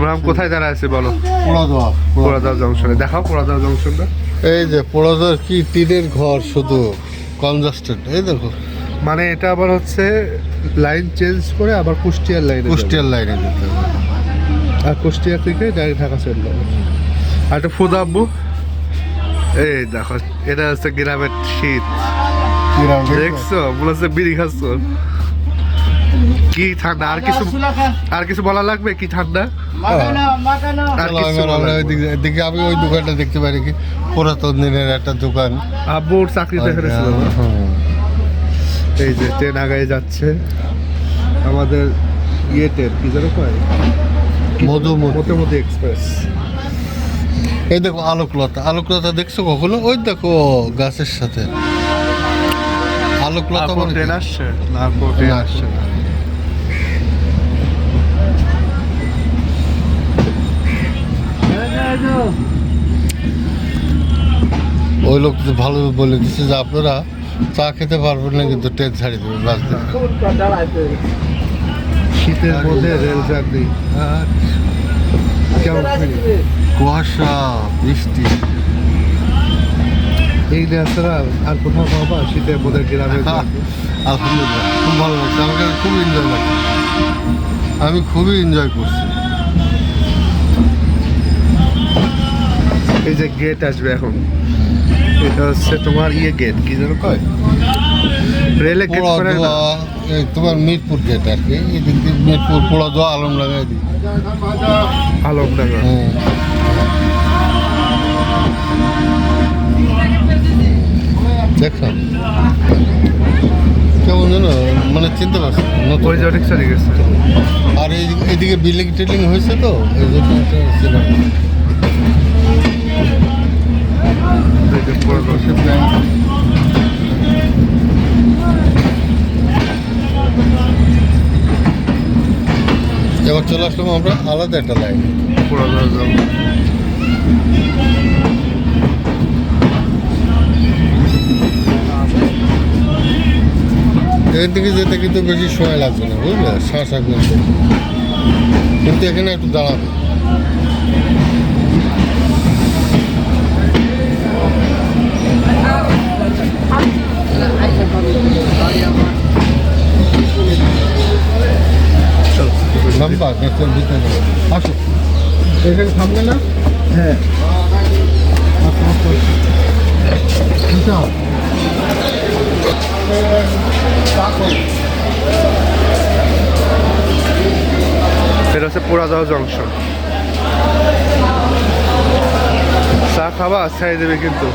আমরা কোথায় দাঁড়ায় আছি বলো? পোড়াদোয়া পোড়াদা জংশনে। দেখাও পোড়াদা জংশনটা। এই যে পোড়াদোয়ার কি টিনের ঘর শুধু কনজাস্টেড এই দেখো। মানে এটা আবার হচ্ছে লাইন চেঞ্জ করে আবার কুষ্টিয়ার লাইনে কুষ্টিয়ার লাইনে যেতে আর কুষ্টিয়া থেকে ডাইরেক্ট ঢাকা চলে যাবে আর একটা ফুদ আব্বু। এই দেখো এটা হচ্ছে গ্রামের শীত। দেখছ? মনে হচ্ছে বিড়ি খাচ্ছ। কি ঠান্ডা? আর কিছু আর কিছু বলা লাগবে? কি ঠান্ডা? আমি ওই দোকানটা দেখতে পারি কি? পুরাতন দিনের একটা দোকান। আব্বুর চাকরিতে এখানে হুম। এই যে ট্রেন আগায় যাচ্ছে। আমাদের ইয়ে ট্রেন কি যেন কয়? মধুমতি। মধ্যমতি এক্সপ্রেস। এই দেখো আলোকলতা। আলোকলতা দেখছ কখনো? ওই দেখো গাছের সাথে। আলোকলতা মানে ট্রেন আসছে? ট্রেন না, আসছে না। ওই লোক তো ভালো বলে দিচ্ছে যে আপনারা চা খেতে পারবেন না কিন্তু ট্রেন ছাড়িয়ে দেবেন বাস দেবে শীতের মধ্যে রেল চাকরি আর কুয়াশা বৃষ্টি। এই ন্যাচারা আর কোথাও পাবা শীতের মধ্যে চাকরি? আলহামদুলিল্লাহ খুব ভালো লাগছে। আমাকে খুব এনজয় লাগছে। আমি খুবই এনজয় করছি। এই যে গেট আসবে এখন। এটা হচ্ছে তোমার ইয়ে গেট কি যেন কয়? রেলে গেট করে না তোমার মিরপুর গেট আর কি এদিক দিয়ে মিরপুর পোড়া দোয়া আলম লাগাই দিই আলমডাঙ্গা। হুম। দেখো। কেমন জানো মানে চিনতে পারছি ওই যে চলে গেছে। আর এদিকে বিল্ডিং টিল্ডিং হয়েছে তো এই জন্য এটা চেনা যায়। এই যে পুরো পাশে ব্যাংক। এবার চলে আসলাম আমরা আলাদা একটা লাইন। এর দিকে যেতে কিন্তু বেশি সময় লাগবে না বুঝলে? শ্বাস আগুন কিন্তু এখানে একটু দাঁড়াবে। লম্বা গাছের ভিতরে আসো। এখানে থামবে না? হ্যাঁ। এটা হচ্ছে পোড়াদহ জংশন। চা খাবা ছাই দেবে কিন্তু।